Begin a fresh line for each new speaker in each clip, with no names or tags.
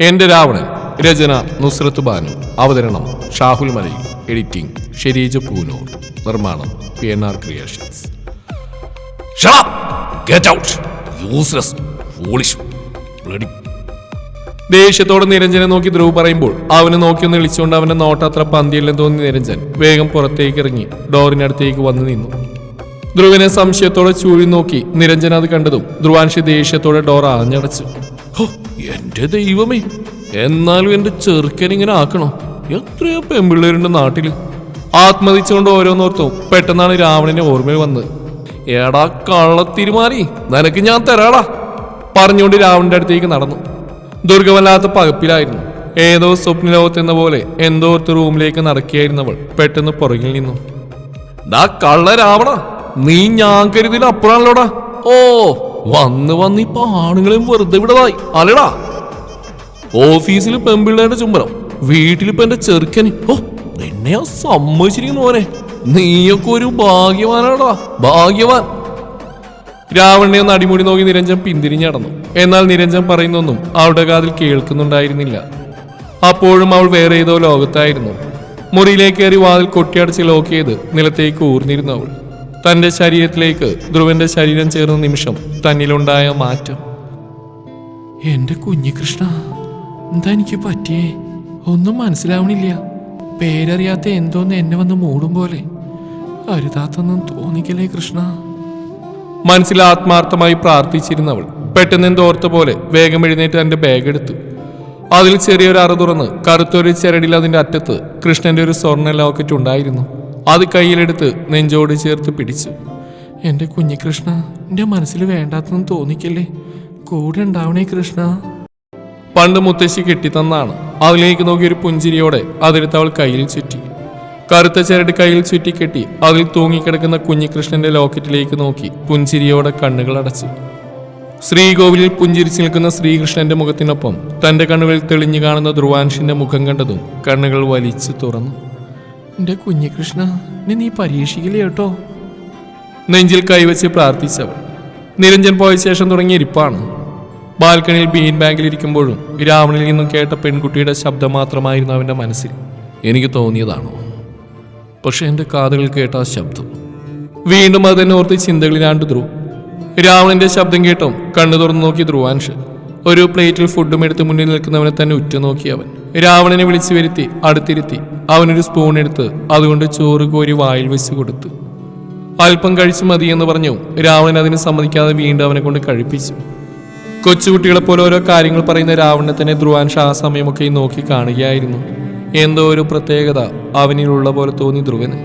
എന്റെ രാവണൻ രചന നുസ്രത്ത് ബാനു. അവതരണം ഷാഹുൽ മലയിൽ എഡിറ്റിംഗ് ഷെരീജ് പൂനൂർ. നിർമ്മാണം പി എൻ ആർ ക്രിയേഷൻസ്. ദേഷ്യത്തോടെ നിരഞ്ജനെ നോക്കി ധ്രുവ് പറയുമ്പോൾ അവനെ നോക്കി ഒന്ന് വിളിച്ചുകൊണ്ട് അവന്റെ നോട്ടത്ര പന്തിയല്ലെന്ന് തോന്നി നിരഞ്ജൻ. വേഗം പുറത്തേക്ക് ഇറങ്ങി ഡോറിനടുത്തേക്ക് വന്നു നിന്നു. ധ്രുവിനെ സംശയത്തോടെ ചൂഴി നോക്കി നിരഞ്ജൻ അത് കണ്ടതും ധ്രുവാൻഷി ദേഷ്യത്തോടെ ഡോർ ആഞ്ഞടച്ചു. എന്റെ ദൈവമേ. എന്നാലും എന്റെ ചെറുക്കൻ ഇങ്ങനെ ആക്കണോ? എത്രയോ പെമ്പിള്ളേരുണ്ട് നാട്ടിൽ. ആത്മതിച്ചുകൊണ്ട് ഓരോന്നോർത്തും. പെട്ടെന്നാണ് രാവണന്റെ ഓർമ്മയിൽ വന്നത്. എടാ കള്ളത്തിരുമാറി നിനക്ക് ഞാൻ തരാടാ. പറഞ്ഞുകൊണ്ട് രാവണന്റെ അടുത്തേക്ക് നടന്നു. ദുർഗമല്ലാത്ത പകപ്പിലായിരുന്നു. ഏതോ സ്വപ്നലോകത്തെന്ന പോലെ എന്തോ ഒരു റൂമിലേക്ക് നടക്കുകയായിരുന്നവൾ പെട്ടെന്ന് പുറകിൽ നിന്നു. ഡാ കള്ള രാവണ. നീ ഞാൻ കരുതിന് അപ്പുറാണല്ലോടാ ഓ വന്ന് വന്ന് ഇപ്പൊ ആണുങ്ങളെയും വെറുതെ വിടതായി അല്ലടാ. ഓഫീസിൽ പെമ്പിള്ളേരുടെ ചുംബരം വീട്ടിലിപ്പോ എന്റെ ചെറുക്കന്. ഓ നിന്നെ സമ്മതിച്ചിരിക്കുന്നു മോനെ. നീയൊക്കെ ഒരു ഭാഗ്യവാനാടാ. ഭാഗ്യവാൻ. രാവണനെ ഒന്ന് അടിമുടി നോക്കി നിരഞ്ജൻ പിന്തിരിഞ്ഞടന്നു എന്നാൽ നിരഞ്ജൻ പറയുന്നൊന്നും അവളുടെ കാതിൽ കേൾക്കുന്നുണ്ടായിരുന്നില്ല. അപ്പോഴും അവൾ വേറെ ഏതോ ലോകത്തായിരുന്നു. മുറിയിലേക്ക് കയറി വാതിൽ കൊട്ടിയടച്ച് ലോക്ക് ചെയ്ത് നിലത്തേക്ക് ഊർന്നിരുന്നു അവൾ. തന്റെ ശരീരത്തിലേക്ക് ധ്രുവന്റെ ശരീരം ചേർന്ന നിമിഷം തന്നിലുണ്ടായ മാറ്റം. എന്റെ കുഞ്ഞികൃഷ്ണ എന്താ എനിക്ക് പറ്റിയേ? ഒന്നും മനസ്സിലാവണില്ല. പേരറിയാത്ത എന്തോന്ന് എന്നെ വന്ന് മൂടും പോലെ. അരുതാത്തൊന്നും തോന്നിക്കലേ കൃഷ്ണ? മനസ്സിൽ ആത്മാർത്ഥമായി പ്രാർത്ഥിച്ചിരുന്നവൾ പെട്ടെന്ന് എന്തോർത്ത പോലെ വേഗം എഴുന്നേറ്റ് തന്റെ ബാഗ് എടുത്തു. അതിൽ ചെറിയൊരു അറ തുറന്ന് കറുത്തൊരു ചരടിൽ അതിന്റെ അറ്റത്ത് കൃഷ്ണന്റെ ഒരു സ്വർണ ലോക്കറ്റ് ഉണ്ടായിരുന്നു. അത് കയ്യിലെടുത്ത് നെഞ്ചോട് ചേർത്ത് പിടിച്ചു. എന്റെ കുഞ്ഞികൃഷ്ണ എന്റെ മനസ്സിൽ വേണ്ടാത്തെന്ന് തോന്നിക്കല്ലേ? കൂടെ ഉണ്ടാവണേ കൃഷ്ണ. പണ്ട് മുത്തശ്ശി കെട്ടിത്തന്നാണ്. അതിലേക്ക് നോക്കി ഒരു പുഞ്ചിരിയോടെ അതെടുത്ത് അവൾ കയ്യിൽ ചുറ്റി. കറുത്ത ചരട് കയ്യിൽ ചുറ്റിക്കെട്ടി അതിൽ തൂങ്ങിക്കിടക്കുന്ന കുഞ്ഞികൃഷ്ണന്റെ ലോക്കറ്റിലേക്ക് നോക്കി പുഞ്ചിരിയോടെ കണ്ണുകൾ അടച്ചു. ശ്രീകോവിലിൽ പുഞ്ചിരിച്ചു നിൽക്കുന്ന ശ്രീകൃഷ്ണന്റെ മുഖത്തിനൊപ്പം തന്റെ കണ്ണുകളിൽ തെളിഞ്ഞു കാണുന്ന ധ്രുവാൻഷിന്റെ മുഖം കണ്ടതും കണ്ണുകൾ വലിച്ചു തുറന്നു. എന്റെ കുഞ്ഞികൃഷ്ണ നീ പരീക്ഷിക്കില്ല കേട്ടോ? നെഞ്ചിൽ കൈവച്ച് പ്രാർത്ഥിച്ചവൾ. നിരഞ്ജൻ പോയ ശേഷം തുടങ്ങിയ ഇരിപ്പാണ്. ബാൽക്കണിയിൽ ബീൻ ബാങ്കിൽ ഇരിക്കുമ്പോഴും രാവണിൽ നിന്നും കേട്ട പെൺകുട്ടിയുടെ ശബ്ദം മാത്രമായിരുന്നു അവന്റെ മനസ്സിൽ. എനിക്ക് തോന്നിയതാണോ? പക്ഷെ എന്റെ കാതുകൾ കേട്ട ആ ശബ്ദം. വീണ്ടും അത് തന്നെ ഓർത്ത് ചിന്തകളിലാണ്ട് ധ്രുവ്. രാവണന്റെ ശബ്ദം കേട്ടോ കണ്ണു തുറന്നു നോക്കി ധ്രുവാൻഷ്. ഒരു പ്ലേറ്റിൽ ഫുഡും എടുത്ത് മുന്നിൽ നിൽക്കുന്നവനെ തന്നെ ഉറ്റുനോക്കി അവൻ രാവണനെ വിളിച്ചു വരുത്തി അടുത്തിരുത്തി. അവനൊരു സ്പൂൺ എടുത്ത് അതുകൊണ്ട് ചോറ് കോരി വായിൽ വെച്ച് കൊടുത്തു. അല്പം കഴിച്ചു മതി എന്ന് പറഞ്ഞു രാവണൻ അതിന് സമ്മതിക്കാതെ വീണ്ടും അവനെ കൊണ്ട് കഴിപ്പിച്ചു. കൊച്ചുകുട്ടികളെ പോലെ ഓരോ കാര്യങ്ങൾ പറയുന്ന രാവണനെ തന്നെ ധ്രുവാൻഷ ആ സമയമൊക്കെ നോക്കി കാണുകയായിരുന്നു. എന്തോ ഒരു പ്രത്യേകത അവനിലുള്ള പോലെ തോന്നി ധ്രുവന്.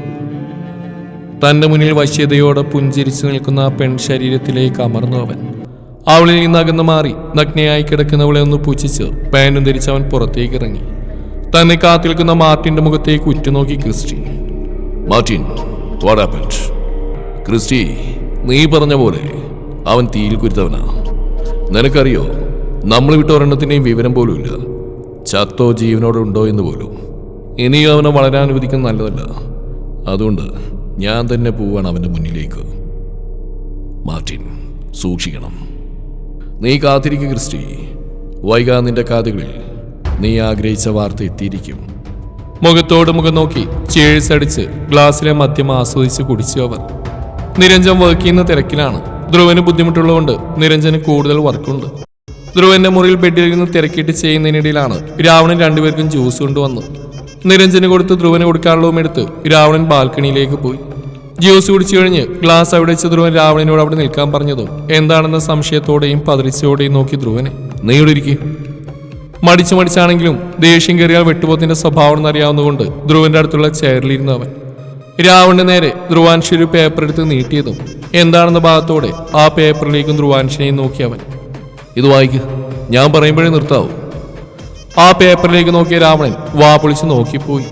തന്റെ മുന്നിൽ വശ്യതയോടെ പുഞ്ചിരിച്ചു നിൽക്കുന്ന ആ പെൺ ശരീരത്തിലേക്ക് അമർന്നു അവൻ. അവളിൽ നിന്ന് അകന്നു മാറി നഗ്നയായി കിടക്കുന്നവളെ ഒന്ന് പൂച്ഛിച്ച് പാന്റും ധരിച്ച് അവൻ പുറത്തേക്ക് ഇറങ്ങി. തന്നെ കാത്തിൽക്കുന്ന മാർട്ടിന്റെ മുഖത്തേക്ക് ഉറ്റുനോക്കി ക്രിസ്റ്റി.
മാർട്ടിൻ ക്രിസ്റ്റി നീ പറഞ്ഞ പോലെ അവൻ തീയിൽ കുരുത്തവനാ. നിനക്കറിയോ നമ്മൾ വിട്ട ഒരെണ്ണത്തിന്റെയും വിവരം പോലും ഇല്ല. ചത്തോ ജീവനോടെ ഉണ്ടോ എന്ന് പോലും. ഇനിയും അവനെ വളരാൻ അനുവദിക്കുന്നത് നല്ലതല്ല. അതുകൊണ്ട് ഞാൻ തന്നെ പോവാണ് അവന്റെ മുന്നിലേക്ക്. മാർട്ടിൻ സൂക്ഷിക്കണം. നീ കാത്തിരിക്കുക ക്രിസ്റ്റി. വൈകാ നിന്റെ കാതുകളിൽ നീ ആഗ്രഹിച്ച വാർത്ത എത്തിയിരിക്കും.
മുഖത്തോട് മുഖം നോക്കി ചേഴ്സ് അടിച്ച് ഗ്ലാസ്സിലെ മദ്യം ആസ്വദിച്ച് കുടിച്ചു അവർ നിരഞ്ജൻ വർക്ക് ചെയ്യുന്ന തിരക്കിലാണ്. ധ്രുവന് ബുദ്ധിമുട്ടുള്ളതുകൊണ്ട് നിരഞ്ജന് കൂടുതൽ വർക്കുണ്ട് ധ്രുവന്റെ മുറിയിൽ ബെഡിലിരുന്ന് തിരക്കിട്ട് ചെയ്യുന്നതിനിടയിലാണ് രാവണൻ രണ്ടുപേർക്കും ജ്യൂസ് കൊണ്ടുവന്നു നിരഞ്ജന് കൊടുത്ത് ധ്രുവന് കൊടുക്കാനുള്ളതും എടുത്ത് രാവണൻ ബാൽക്കണിയിലേക്ക് പോയി. ജ്യൂസ് കുടിച്ചു കഴിഞ്ഞ് ഗ്ലാസ് അവിടെ വെച്ച് ധ്രുവൻ രാവണനോട് അവിടെ നിൽക്കാൻ പറഞ്ഞതും എന്താണെന്ന സംശയത്തോടെയും പതറിച്ചോടെയും നോക്കി ധ്രുവനെ
നീ
മടിച്ചു മടിച്ചാണെങ്കിലും ദേഷ്യം കയറിയാൽ വെട്ടുപോത്തിന്റെ സ്വഭാവം എന്നറിയാവുന്നതുകൊണ്ട് ധ്രുവന്റെ അടുത്തുള്ള ചെയറിലിരുന്നു അവൻ. രാവണന്റെ നേരെ ധ്രുവാൻഷി ഒരു പേപ്പർ എടുത്ത് നീട്ടിയതും എന്താണെന്ന ഭാഗത്തോടെ ആ പേപ്പറിലേക്കും ധ്രുവാൻഷിനെയും നോക്കി അവൻ.
ഇത് വായിക്കുക ഞാൻ പറയുമ്പോഴേ നിർത്താവൂ.
ആ പേപ്പറിലേക്ക് നോക്കിയ രാവണൻ വാ പൊളിച്ച് നോക്കിപ്പോയി.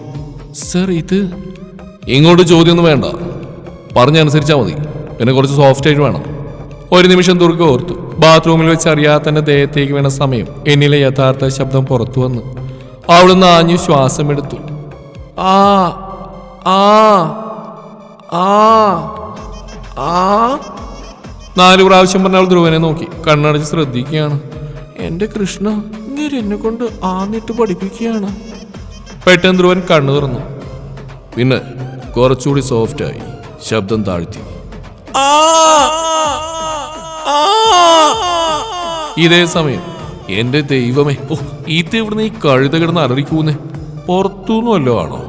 സർ ഇത്?
ഇങ്ങോട്ട് ചോദ്യമൊന്നും വേണ്ട. പറഞ്ഞനുസരിച്ചാൽ മതി. പിന്നെ കുറച്ച് സോഫ്റ്റ് ആയിട്ട് വേണം.
ഒരു നിമിഷം ദുർഗ ഓർത്തു. ബാത്റൂമിൽ വെച്ച് അറിയാതെ തന്നെ ദേഹത്തേക്ക് വീണ സമയം എന്നിലെ യഥാർത്ഥ ശബ്ദം പുറത്തു വന്നു. അവിടുന്ന് ആഞ്ഞു ശ്വാസമെടുത്തു. ആ ആ ആ ആ. നാല് പ്രാവശ്യം പറഞ്ഞ അവൾ ധ്രുവനെ നോക്കി. കണ്ണടച്ച് ശ്രദ്ധിക്കുകയാണ്. എന്റെ കൃഷ്ണ ഇങ്ങനെ എന്നെ കൊണ്ട് ആന്നിട്ട് പഠിപ്പിക്കുകയാണ്. പെട്ടെന്ന് ധ്രുവൻ കണ്ണു തുറന്നു.
പിന്നെ കുറച്ചുകൂടി സോഫ്റ്റായി ശബ്ദം താഴ്ത്തി.
ഇതേ സമയം എന്റെ ദൈവമേ ഓ ഇവിടുന്ന് ഈ കഴുത കിടന്ന് അലറിക്കൂന്നേ. പുറത്തുനിന്നും അല്ലോ ആണോ?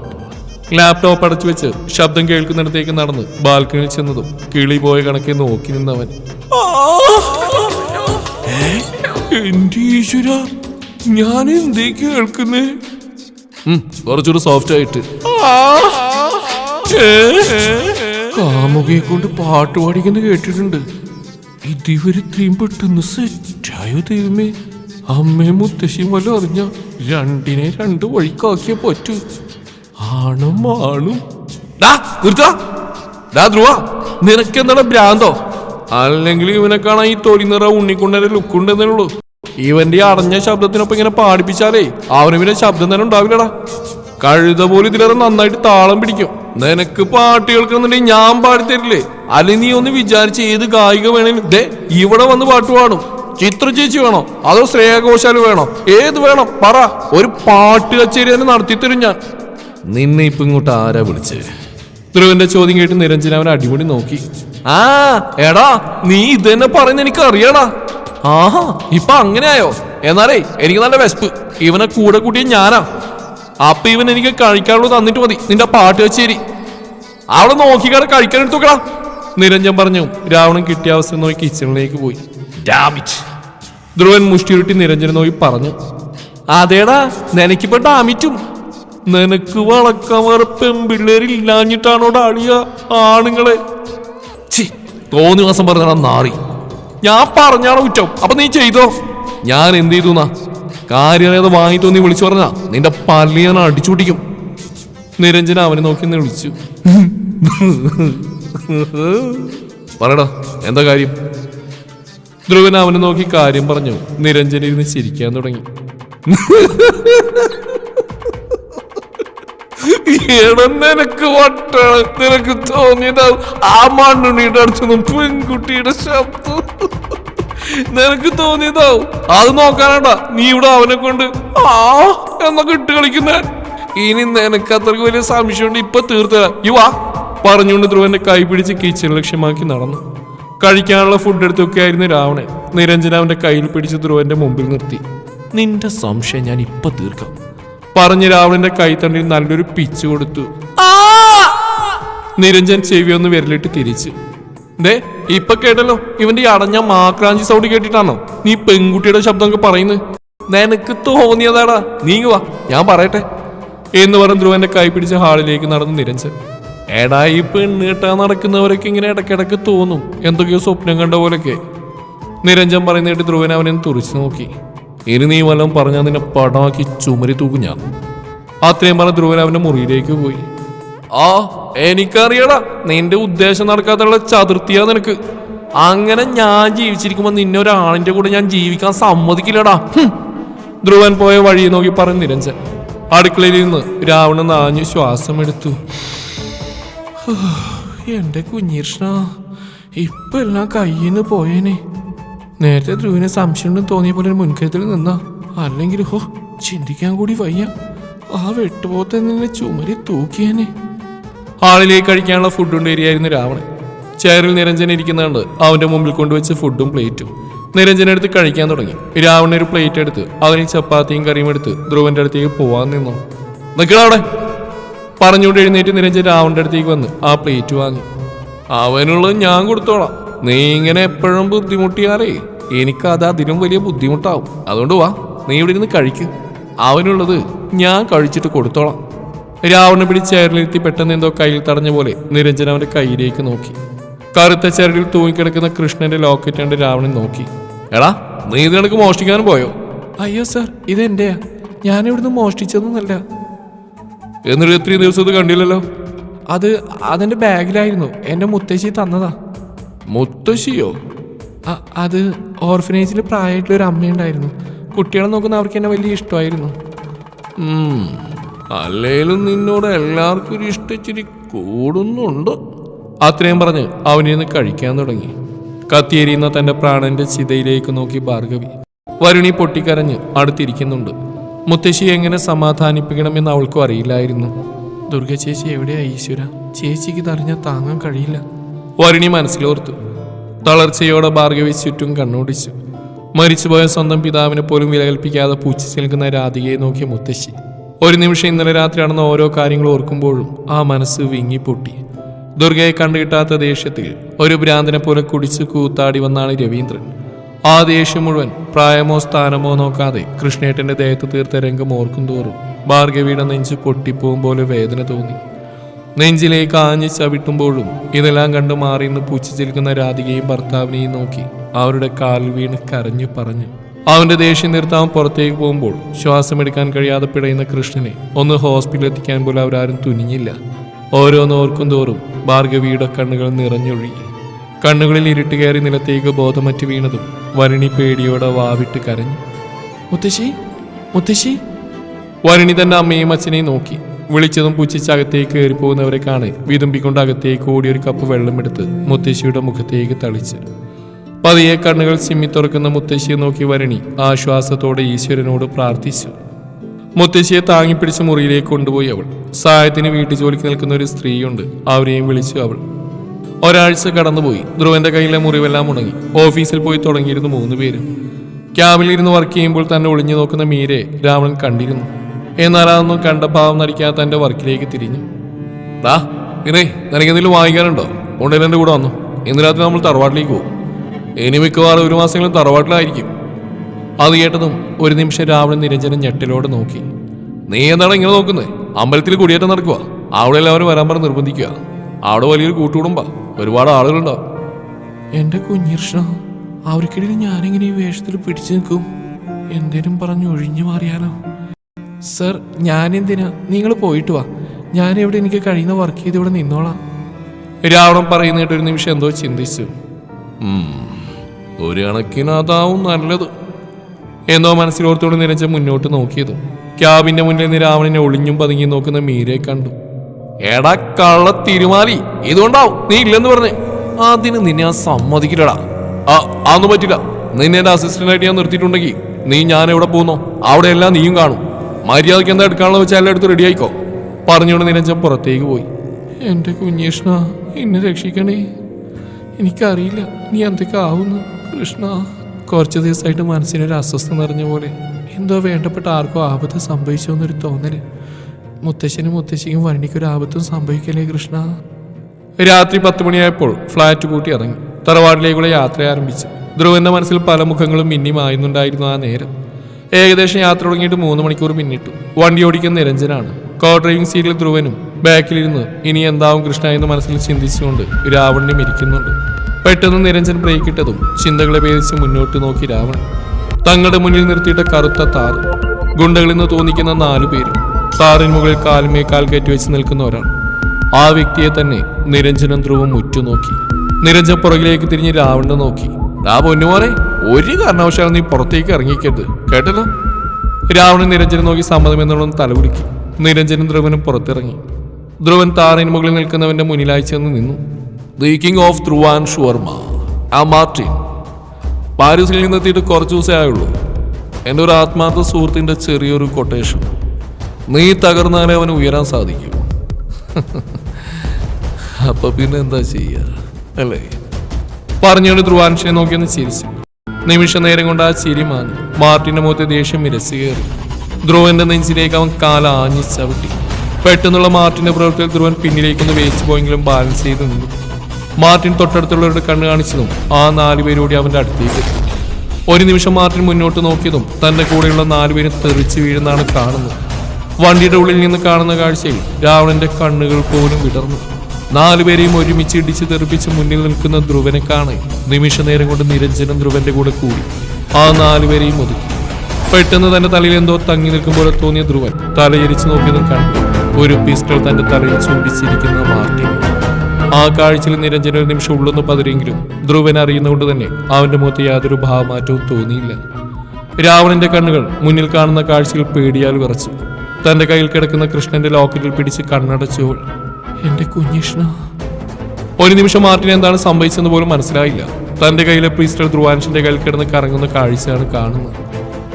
ലാപ്ടോപ്പ് അടച്ചു വെച്ച് ശബ്ദം കേൾക്കുന്നിടത്തേക്ക് നടന്ന് ബാൽക്കണിയിൽ ചെന്നതും കിളി പോയ കണക്കെ നോക്കി നിന്നവൻ? എന്റെ ഈശ്വര ഞാൻ എന്തേ കേൾക്കുന്നേ?
കുറച്ചുകൂടി സോഫ്റ്റ് ആയിട്ട്.
കാമുകയെ കൊണ്ട് പാട്ട് പാടിക്കുന്നു കേട്ടിട്ടുണ്ട്. ഇതിവരെ ഇത്രയും പെട്ടെന്ന് സെറ്റായോ ദൈവമേ. അമ്മയും മുത്തശ്ശിയും വല്ല അറിഞ്ഞ രണ്ടിനെ രണ്ട് വഴിക്കാക്കിയ പറ്റൂ. ആണും ആണും. ധ്രുവ നിനക്കെന്താണ് ഭ്രാന്തോ? അല്ലെങ്കിൽ ഇവനെ കാണാൻ ഈ തൊലി നിറ ലുക്ക് ഉണ്ടെന്നേ ഉള്ളൂ. ഇവന്റെ അറിഞ്ഞ ശബ്ദത്തിനൊപ്പം ഇങ്ങനെ പാടിപ്പിച്ചാലേ അവന് പിന്നെ ശബ്ദം തന്നെ ഉണ്ടാവില്ലടാ. കഴുത പോലും ഇതിലേറെ നന്നായിട്ട് താളം പിടിക്കും. നിനക്ക് പാട്ട് കേൾക്കണമെന്നുണ്ടെങ്കിൽ ഞാൻ പാടിത്തരില്ലേ അല്ലെങ്കിൽ നീ ഒന്ന് വിചാരിച്ച് ഏത് ഗായിക വേണേലും ഇവിടെ വന്ന് പാട്ട് പാടും. ചിത്ര ചേച്ചി വേണോ? അതോ ശ്രേയ ഘോഷാൽ വേണോ? ഏത് വേണം? പറ. ഒരു പാട്ട് കച്ചേരി തന്നെ നടത്തിത്തരും ഞാൻ.
നിന്നെ ഇപ്പൊ ഇങ്ങോട്ട് ആരാ വിളിച്ച്?
ധ്രുവന്റെ ചോദ്യം കേട്ട് നിരഞ്ജന അവൻ അടിമുടി നോക്കി. ആ എടാ നീ ഇത് തന്നെ പറയുന്ന എനിക്ക് അറിയടാ. ആഹാ ഇപ്പൊ അങ്ങനെയായോ? എന്നാലേ എനിക്ക് നല്ല വിശപ്പ്. ഇവനെ കൂടെ കൂട്ടിയ ഞാനാ. അപ്പൊ ഇവൻ എനിക്ക് കഴിക്കാനുള്ളത് തന്നിട്ട് മതി. നിന്റെ പാട്ട് കച്ചേരി അവിടെ നോക്കിക്കാട് കഴിക്കാൻ എടുത്തുക്കടാ നിരഞ്ജൻ പറഞ്ഞു രാവണൻ കിട്ടിയ അവസരം നോക്കി കിച്ചണിലേക്ക് പോയി. ധ്രുവൻ മുഷ്ടിയുരുട്ടി നിരഞ്ജനെ നോക്കി പറഞ്ഞു അതേടാ നിനക്കിപ്പോ ഡാമിറ്റും നിനക്ക് വളക്കാൻ വേറെ പെമ്പിള്ളേരില്ലാഞ്ഞിട്ടാണോ ഡാളിയ ആണുങ്ങളെ? ചി തോന്നി മാസം പറഞ്ഞാ നാറി. ഞാൻ പറഞ്ഞാണോ കുറ്റം. അപ്പൊ നീ ചെയ്തോ? ഞാൻ എന്ത് ചെയ്തു കാര്യറിയാതെ വാങ്ങി തോന്നി വിളിച്ചു പറഞ്ഞാ നിന്റെ പല്ലി ഞാൻ അടിച്ചു പിടിക്കും നിരഞ്ജന അവനെ നോക്കി ഒന്ന് വിളിച്ചു.
പറയടാ എന്താ കാര്യം?
ധ്രുവൻ അവനെ നോക്കി കാര്യം പറഞ്ഞു. നിരഞ്ജന ഇരുന്ന് ചിരിക്കാൻ തുടങ്ങി. നിനക്ക് വട്ടാണ് നിനക്ക് തോന്നിയത് ആ മണ്ണുണ്ണിയുടെ അടുത്തൊന്നും പെൺകുട്ടിയുടെ ശബ്ദം. നിനക്ക് തോന്നിയതാവും അത് നോക്കാനാണ്ട നീ ഇവിടെ അവനെ കൊണ്ട് ആ എന്നൊക്കെ ഇട്ട് കളിക്കുന്ന. ഇനി നിനക്ക് അത്രയ്ക്ക് വലിയ സംശയമുണ്ട്. ഇപ്പൊ തീർത്തരാം. യുവാ പറഞ്ഞുകൊണ്ട് ധ്രുവന്റെ കൈ പിടിച്ച് കിച്ചൺ ലക്ഷ്യമാക്കി നടന്നു. കഴിക്കാനുള്ള ഫുഡ് എടുത്തൊക്കെ ആയിരുന്നു രാവണൻ. നിരഞ്ജന അവന്റെ കയ്യിൽ പിടിച്ച് ധ്രുവന്റെ മുമ്പിൽ നിർത്തി. നിന്റെ സംശയം ഞാൻ ഇപ്പൊ തീർക്കാം. പറഞ്ഞ് രാവണന്റെ കൈത്തണ്ടിൽ നല്ലൊരു പിച്ച് കൊടുത്തു. നിരഞ്ജൻ ചെവിയൊന്ന് ഒന്ന് വിരലിട്ട് തിരിച്ചു. ദേ ഇപ്പൊ കേട്ടല്ലോ. ഇവന്റെ അടഞ്ഞ മാക്രാഞ്ചി സൗണ്ട് കേട്ടിട്ടാണോ? നീ പെൺകുട്ടിയുടെ ശബ്ദമൊക്കെ പറയുന്നത് നിനക്ക് തോന്നിയതാടാ. വാ ഞാൻ പറയട്ടെ. എന്ന് പറഞ്ഞ് ധ്രുവന്റെ കൈ പിടിച്ച ഹാളിലേക്ക് നടന്ന് നിരഞ്ജൻ എടാ ഈ പെണ്ണ് കെട്ടാൻ നടക്കുന്നവരൊക്കെ ഇങ്ങനെ ഇടക്കിടക്ക് തോന്നും. എന്തൊക്കെയോ സ്വപ്നം കണ്ട പോലൊക്കെ നിരഞ്ജൻ പറയുന്നതായിട്ട് കേട്ട് ധ്രുവൻ അവനെ തുറിച്ചു നോക്കി. ഇനി നീ വല്ലതും പറഞ്ഞാൽ നിന്നെ പടമാക്കി ചുമരി തൂക്കും ഞാൻ. അത്രയും പറഞ്ഞ ധ്രുവൻ അവന്റെ മുറിയിലേക്ക് പോയി. ആ എനിക്കറിയടാ നിന്റെ ഉദ്ദേശം നടക്കാത്തുള്ള ചതുർത്ഥിയാ നിനക്ക്. അങ്ങനെ ഞാൻ ജീവിച്ചിരിക്കുമ്പോ നിന്നെ ഒരാളിന്റെ കൂടെ ഞാൻ ജീവിക്കാൻ സമ്മതിക്കില്ലടാ. ധ്രുവൻ പോയ വഴി നോക്കി പറഞ്ഞു നിരഞ്ജൻ. അടുക്കളയിൽ നിന്ന് രാവണൻ നാഞ്ഞു ശ്വാസം എടുത്തു എന്റെ കുഞ്ഞീർഷ്ണ ഇപ്പൊ എല്ലാം കയ്യിന്ന് പോയേനെ. നേരത്തെ ധ്രുവിന് സംശയം തോന്നിയ പോലെ ഒരു മുൻകരുതൽ നിന്നാ. അല്ലെങ്കിൽ ഹോ ചിന്തിക്കാൻ കൂടി വയ്യ. ആ വെട്ടുപോത്തെ നിന്നെ ചുമരി തൂക്കിയേനെ. ഹാളിലേക്ക് കഴിക്കാനുള്ള ഫുഡ് കൊണ്ടുവരികയായിരുന്നു രാവണൻ. ചെയറിൽ നിരഞ്ജൻ ഇരിക്കുന്നുണ്ട്. അവന്റെ മുമ്പിൽ കൊണ്ടുവച്ച് ഫുഡും പ്ലേറ്റും നിരഞ്ജൻ എടുത്ത് കഴിക്കാൻ തുടങ്ങി. രാവണൻ ഒരു പ്ലേറ്റ് എടുത്ത് അതിൽ ചപ്പാത്തിയും കറിയും എടുത്ത് ധ്രുവന്റെ അടുത്തേക്ക് പോവാൻ നിന്നു. നിൽക്കണവിടെ പറഞ്ഞുകൊണ്ട് എഴുന്നേറ്റ് നിരഞ്ജൻ രാവണന്റെ അടുത്തേക്ക് വന്ന് ആ പ്ലേറ്റ് വാങ്ങി. അവനുള്ളത് ഞാൻ കൊടുത്തോളാം. നീ ഇങ്ങനെ എപ്പോഴും ബുദ്ധിമുട്ടിയാറേ എനിക്ക് അത് അതിലും വലിയ ബുദ്ധിമുട്ടാവും. അതുകൊണ്ട് വാ നീ ഇവിടെ ഇരുന്ന് കഴിക്ക്. അവനുള്ളത് ഞാൻ കഴിച്ചിട്ട് കൊടുത്തോളാം. രാവണ പിടിച്ച് ചെയറിലിരുത്തി പെട്ടെന്ന് എന്തോ കയ്യിൽ തടഞ്ഞ പോലെ നിരഞ്ജൻ അവന്റെ കയ്യിലേക്ക് നോക്കി. കറുത്ത ചരടിൽ തൂങ്ങിക്കിടക്കുന്ന കൃഷ്ണന്റെ ലോക്കറ്റ് കണ്ട് രാവണൻ നോക്കി. എടാ നീ ഇത് കണക്ക് മോഷ്ടിക്കാനും പോയോ? അയ്യോ സർ ഇതെന്റെയാ? ഞാൻ ഇവിടുന്ന് മോഷ്ടിച്ചതൊന്നല്ല. എന്നിട്ട് ഇത്രയും ദിവസം ഇത് കണ്ടില്ലല്ലോ? അത് അതെന്റെ ബാഗിലായിരുന്നു. എന്റെ മുത്തശ്ശി തന്നതാ. മുത്തശ്ശിയോ? അത് ഓർഫനേജിൽ പ്രായമായിട്ടുള്ള ഒരു അമ്മയുണ്ടായിരുന്നു. കുട്ടികളെ നോക്കുന്ന അവർക്ക് എന്നെ വലിയ ഇഷ്ടമായിരുന്നു. അല്ലേലും നിന്നോട് എല്ലാവർക്കും ഒരു ഇഷ്ടച്ചിരി കൂടുന്നുണ്ട്. അത്രയും പറഞ്ഞ് അവനിന്ന് നിന്ന് കഴിക്കാൻ തുടങ്ങി. കത്തിയെരിയുന്ന തന്റെ പ്രാണന്റെ ചിതയിലേക്ക് നോക്കി ഭാർഗവി. വരുണി പൊട്ടിക്കരഞ്ഞ് അടുത്തിരിക്കുന്നുണ്ട്. മുത്തശ്ശി എങ്ങനെ സമാധാനിപ്പിക്കണമെന്ന് അവൾക്കും അറിയില്ലായിരുന്നു. ദുർഗ ചേച്ചി എവിടെയാ ഈശ്വര? ചേച്ചിക്ക് തറിഞ്ഞാൽ താങ്ങാൻ കഴിയില്ല. വരുണി മനസ്സിലോർത്തു. തളർച്ചയോടെ ഭാർഗവി ചുറ്റും കണ്ണോടിച്ചു. മരിച്ചുപോയ സ്വന്തം പിതാവിനെ പോലും വിലകൽപ്പിക്കാതെ പൂച്ചു നിൽക്കുന്ന രാധികയെ നോക്കിയ മുത്തശ്ശി. ഒരു നിമിഷം ഇന്നലെ രാത്രി നടന്ന ഓരോ കാര്യങ്ങൾ ഓർക്കുമ്പോഴും ആ മനസ്സ് വിങ്ങിപ്പൊട്ടി. ദുർഗയെ കണ്ടുകിട്ടാത്ത ദേഷ്യത്തിൽ ഒരു ഭ്രാന്തനെ പോലെ കുടിച്ച് കൂത്താടി വന്നാണ് രവീന്ദ്രൻ. ആ ദേഷ്യം മുഴുവൻ പ്രായമോ സ്ഥാനമോ നോക്കാതെ കൃഷ്ണേട്ടന്റെ ദേഹത്ത് തീർത്ത രംഗം ഓർക്കും തോറും ഭാർഗവിയുടെ നെഞ്ച് പൊട്ടിപ്പോകും പോലെ വേദന തോന്നി. നെഞ്ചിലേക്ക് ആഞ്ഞ് ചവിട്ടുമ്പോഴും ഇതെല്ലാം കണ്ടു മാറിയെന്ന് പൂച്ചിച്ചിരിക്കുന്ന രാധികയും ഭർത്താവിനെയും നോക്കി അവരുടെ കാൽ വീണ് കരഞ്ഞു പറഞ്ഞു. അവന്റെ ദേഷ്യം നിർത്താൻ പുറത്തേക്ക് പോകുമ്പോൾ ശ്വാസമെടുക്കാൻ കഴിയാതെ പിടയുന്ന കൃഷ്ണനെ ഒന്ന് ഹോസ്പിറ്റലിൽ എത്തിക്കാൻ പോലും അവരാരും തുനിഞ്ഞില്ല. ഓരോന്ന് ഓർക്കും തോറും ഭാർഗവിയുടെ കണ്ണുകൾ നിറഞ്ഞൊഴുകി. കണ്ണുകളിൽ ഇരുട്ട് കയറി നിലത്തേക്ക് ബോധമറ്റ് വീണതും വരുണി പേടിയോടെ വാവിട്ട് കരഞ്ഞു. മുത്തശ്ശി മുത്തശ്ശി. വരുണി തന്റെ അമ്മയും അച്ഛനെയും നോക്കി. വിളിച്ചതും പുച്ഛിച്ച് അകത്തേക്ക് കയറിപ്പോകുന്നവരെ കാണെ വിതുമ്പിക്കൊണ്ട് അകത്തേക്ക് ഓടി ഒരു കപ്പ് വെള്ളമെടുത്ത് മുത്തശ്ശിയുടെ മുഖത്തേക്ക് തളിച്ച്. പതിയെ കണ്ണുകൾ സിമ്മി തുറക്കുന്ന മുത്തശ്ശിയെ നോക്കി വരണി. ആശ്വാസത്തോടെ ഈശ്വരനോട് പ്രാർത്ഥിച്ചു. മുത്തശ്ശിയെ താങ്ങിപ്പിടിച്ച് മുറിയിലേക്ക് കൊണ്ടുപോയി അവൾ. സഹായത്തിന് വീട്ടു ജോലിക്ക് നിൽക്കുന്ന ഒരു സ്ത്രീയുണ്ട്. അവരെയും വിളിച്ചു അവൾ. ഒരാഴ്ച കടന്നുപോയി. ധ്രുവന്റെ കയ്യിലെ മുറിവെല്ലാം ഉണങ്ങി. ഓഫീസിൽ പോയി തുടങ്ങിയിരുന്നു മൂന്ന് പേരും. ക്യാബിൽ ഇരുന്ന് വർക്ക് ചെയ്യുമ്പോൾ തന്നെ ഒളിഞ്ഞു നോക്കുന്ന മീരെ രാവണൻ കണ്ടിരുന്നു. എന്നാൽ അതൊന്നും കണ്ട ഭാവം നടിക്കാതെ തന്റെ വർക്കിലേക്ക് തിരിഞ്ഞു. ദാ ഇറേ നിനക്ക് എന്തെങ്കിലും വാങ്ങിക്കാനുണ്ടോ? ഉണ്ടെങ്കിൽ എന്റെ കൂടെ വന്നു. ഇന്ന് രാത്രി നമ്മൾ തറവാട്ടിലേക്ക് പോകും. ഇനി മിക്കവാറും ഒരു മാസങ്ങളും തറവാട്ടിലായിരിക്കും. അത് കേട്ടതും ഒരു നിമിഷം രാവണൻ നിരഞ്ജനൻ ഞെട്ടിലോട് നോക്കി. നീ എന്താണ് ഇങ്ങനെ നോക്കുന്നത് അമ്പലത്തിൽ കുടിയേറ്റം നടക്കുക അവിടെ എല്ലാവരും വരാൻ പറഞ്ഞ് നിർബന്ധിക്കുക. അവിടെ വലിയൊരു കൂട്ടുകുടുംബ ഒരുപാട് ആളുകളുണ്ടോ എന്റെ കുഞ്ഞിർഷ്ണ അവർക്കിടയിൽ ഞാനിങ്ങനെ ഈ വേഷത്തിൽ പിടിച്ചു നിൽക്കും. എന്തേലും പറഞ്ഞു ഒഴിഞ്ഞു മാറിയാലോ? സർ ഞാനെന്തിനാ? നിങ്ങൾ പോയിട്ട് വാ. ഞാൻ ഇവിടെ എനിക്ക് കഴിയുന്ന വർക്ക് ചെയ്ത് ഇവിടെ നിന്നോളാം. രാവണം പറയുന്നിട്ട് ഒരു നിമിഷം എന്തോ ചിന്തിച്ചു. ഒരു കണക്കിന് അതാവും നല്ലത്. എന്തോ മനസ്സിലോർത്തോട് നിരഞ്ജ മുന്നോട്ട് നോക്കിയത്. ക്യാബിന്റെ മുന്നിൽ നിന്ന് രാവണനെ ഒളിഞ്ഞും പതുങ്ങി നോക്കുന്ന മീരെ കണ്ടു. എടാ കള്ള തിരുമാലി ഇതുകൊണ്ടാവും നീ ഇല്ലെന്ന് പറഞ്ഞേ. അതിന് നിന്നെ ആ സമ്മതിക്കില്ലടാ. ആ അതൊന്നും പറ്റില്ല. നിന്നെ എന്റെ അസിസ്റ്റന്റായിട്ട് ഞാൻ നിർത്തിയിട്ടുണ്ടെങ്കിൽ നീ ഞാൻ എവിടെ പോകുന്നോ? അവിടെ എല്ലാം നീയും കാണും. മര്യാദയ്ക്ക് എന്താ എടുക്കാനുള്ള വെച്ചാൽ എല്ലാം എടുത്ത് റെഡി ആയിക്കോ. പറഞ്ഞുകൊണ്ട് നിരഞ്ജൻ പുറത്തേക്ക് പോയി. എന്റെ കുഞ്ഞേഷ്ണ എന്നെ രക്ഷിക്കണേ. എനിക്കറിയില്ല നീ എന്തൊക്കെ ആവുന്നു. കൃഷ്ണ കുറച്ച് ദിവസമായിട്ട് മനസ്സിനൊരു അസ്വസ്ഥ നിറഞ്ഞ പോലെ. എന്തോ വേണ്ടപ്പെട്ട ആർക്കോ ആപത്ത് സംഭവിച്ചു എന്നൊരു തോന്നൽ. മുത്തശ്ശനും മുത്തശ്ശിക്കും വരണിക്കൊരു ആപത്തും സംഭവിക്കല്ലേ കൃഷ്ണ? രാത്രി പത്ത് മണിയായപ്പോൾ ഫ്ലാറ്റ് പൂട്ടി ഇറങ്ങി. തറവാട്ടിലേക്കുള്ള യാത്ര ആരംഭിച്ചു. ധ്രുവന്റെ മനസ്സിൽ പല മുഖങ്ങളും മിന്നി മായുന്നുണ്ടായിരുന്നു ആ നേരം. ഏകദേശം യാത്ര തുടങ്ങിയിട്ട് മൂന്ന് മണിക്കൂർ പിന്നിട്ടു. വണ്ടി ഓടിക്കുന്ന നിരഞ്ജനാണ്. കോ ഡ്രൈവിംഗ് സീറ്റിൽ ധ്രുവനും ബാക്കിലിരുന്ന് ഇനി എന്താവും കൃഷ്ണ? എന്ന് മനസ്സിൽ ചിന്തിച്ചുകൊണ്ട് രാവണനും ഇരിക്കുന്നുണ്ട്. പെട്ടെന്ന് നിരഞ്ജൻ ബ്രേക്ക് ഇട്ടതും ചിന്തകളെ ഭേദിച്ച് മുന്നോട്ട് നോക്കി രാവണൻ. തങ്ങളുടെ മുന്നിൽ നിർത്തിയിട്ട കറുത്ത താർ ഗുണ്ടകളിൽ നിന്ന് തോന്നിക്കുന്ന നാലു പേരും താറിന് മുകളിൽ കാൽമേ കാൽ കയറ്റി വെച്ച് നിൽക്കുന്ന ഒരാൾ. ആ വ്യക്തിയെ തന്നെ നിരഞ്ജനം ധ്രുവം ഉറ്റുനോക്കി. നിരഞ്ജൻ പുറകിലേക്ക് തിരിഞ്ഞ് രാവണനെ നോക്കി. ആ പൊന്നുമോനെ ഒരു കാരണവശാലും നീ പുറത്തേക്ക് ഇറങ്ങിക്കരുത് കേട്ടല്ലോ? രാവണൻ നിരഞ്ജനെ നോക്കി സമ്മതം എന്നുള്ള തലകുലുക്കി. നിരഞ്ജനും ധ്രുവനും പുറത്തിറങ്ങി. ധ്രുവൻ താറിന് മുകളിൽ നിൽക്കുന്നവന്റെ മുന്നിലായി ചെന്ന് നിന്നു. ദി കിങ് ഓഫ് ധ്രുവാൻ ഷുവർമ ആ മാർട്ടിൻ പാരീസിൽ നിന്നെത്തിയിട്ട് കുറച്ച് ദിവസമേ ആയുള്ളൂ. എന്റെ ഒരു ആത്മാർത്ഥ സുഹൃത്തിന്റെ ചെറിയൊരു കൊട്ടേഷൻ നീ തകർന്നാലേ അവന് ഉയരാൻ സാധിക്കൂ. അപ്പൊ പിന്നെ എന്താ ചെയ്യുക അല്ലേ? പറഞ്ഞുകൊണ്ട് ധ്രുവാൻഷിനെ നോക്കിയൊന്ന് ചിരിച്ചു. നിമിഷ നേരം കൊണ്ട് ആ ചിരി മാഞ്ഞു. മാർട്ടിന്റെ മുഖത്തെ ദേഷ്യം മിരച്ചു കയറി. ധ്രുവന്റെ നെഞ്ചിലേക്ക് അവൻ കാല ആഞ്ഞി ചവിട്ടി. പെട്ടെന്നുള്ള മാർട്ടിന്റെ പ്രവൃത്തിയിൽ ധ്രുവൻ പിന്നിലേക്കൊന്ന് വേച്ചു പോയെങ്കിലും ബാലൻസ് ചെയ്ത് നിന്നു. മാർട്ടിൻ തൊട്ടടുത്തുള്ളവരുടെ കണ്ണ് കാണിച്ചതും ആ നാലുപേരോടി അവന്റെ അടുത്തേക്ക് ഒരു നിമിഷം മാർട്ടിൻ മുന്നോട്ട് നോക്കിയതും തന്റെ കൂടെയുള്ള നാലുപേരും തെറിച്ചു വീഴുന്നാണ് കാണുന്നത്. വണ്ടിയുടെ ഉള്ളിൽ നിന്ന് കാണുന്ന കാഴ്ചയിൽ രാവണന്റെ കണ്ണുകൾ പോലും വിടർന്നു. നാലുപേരെയും ഒരുമിച്ച് ഇടിച്ച് തെറിപ്പിച്ച് മുന്നിൽ നിൽക്കുന്ന ധ്രുവനെ കാണെ നിമിഷ നേരം കൊണ്ട് നിരഞ്ജനം ധ്രുവന്റെ കൂടെ കൂടി. ആ നാലുപേരെയും ഒതുക്കി. പെട്ടെന്ന് തന്റെ തലയിൽ എന്തോ തങ്ങി നിൽക്കും പോലെ തോന്നിയ ധ്രുവൻ തലയിരിച്ചു നോക്കിയതും കണ്ടു. ഒരു പിസ്റ്റൾ തന്റെ തലയിൽ ചൂണ്ടിച്ചിരിക്കുന്ന മാർട്ടിൻ. ആ കാഴ്ചയിൽ നിരഞ്ജന ഒരു നിമിഷം ഉള്ളൊന്ന് പതിരെങ്കിലും ധ്രുവൻ അറിയുന്നതുകൊണ്ട് തന്നെ അവന്റെ മുഖത്ത് യാതൊരു ഭാവമാറ്റവും തോന്നിയില്ല. രാവണന്റെ കണ്ണുകൾ മുന്നിൽ കാണുന്ന കാഴ്ചയിൽ പേടിയാൽ വിറച്ചു. തന്റെ കയ്യിൽ കിടക്കുന്ന കൃഷ്ണന്റെ ലോക്കറ്റിൽ പിടിച്ച് കണ്ണടച്ചവൾ എന്റെ കുഞ്ഞിഷ്ണ ഒരു നിമിഷം മാർട്ടിന് എന്താണ് സംഭവിച്ചെന്ന് പോലും മനസ്സിലായില്ല. തന്റെ കയ്യിലെ പ്രീസ്റ്റർ ധ്രുവാൻഷിന്റെ കയ്യിൽ കിടന്ന് കറങ്ങുന്ന കാഴ്ചയാണ് കാണുന്നത്.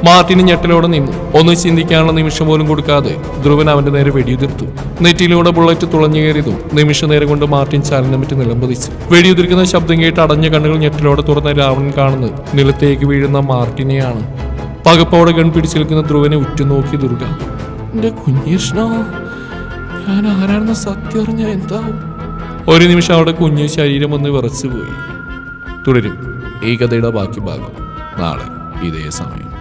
മാർട്ടിന് ഞെട്ടലോടെ നിന്നു. ഒന്ന് ചിന്തിക്കാനുള്ള നിമിഷം പോലും കൊടുക്കാതെ ധ്രുവൻ അവന്റെ നേരെ വെടിയുതിർത്തു. നെറ്റിയിലൂടെ ബുള്ളറ്റ് തുളഞ്ഞു കയറിയതും നിമിഷ നേരം കൊണ്ട് മാർട്ടിൻ ചലനം വിട്ട് നിലംപതിച്ചു. വെടിയുതിർക്കുന്ന ശബ്ദം കേട്ട് അടഞ്ഞ കണ്ണുകൾ ഞെട്ടലോടെ തുറന്ന രാവണൻ കാണുന്നത് നിലത്തേക്ക് വീഴുന്ന മാർട്ടിനെയാണ്. പകപ്പോടെ ഗൺ പിടിച്ചു നിൽക്കുന്ന ധ്രുവനെ ഉറ്റുനോക്കി ദുർഗ എന്റെ കുഞ്ഞീഷ്ണോ ഞാൻ ആരാണെന്ന് സത്യം എന്താ ഒരു നിമിഷം അവിടെ കുഞ്ഞു ശരീരം ഒന്ന് വിറച്ചു പോയി തുടരും. ഈ കഥയുടെ ബാക്കി ഭാഗം നാളെ ഇതേ സമയം.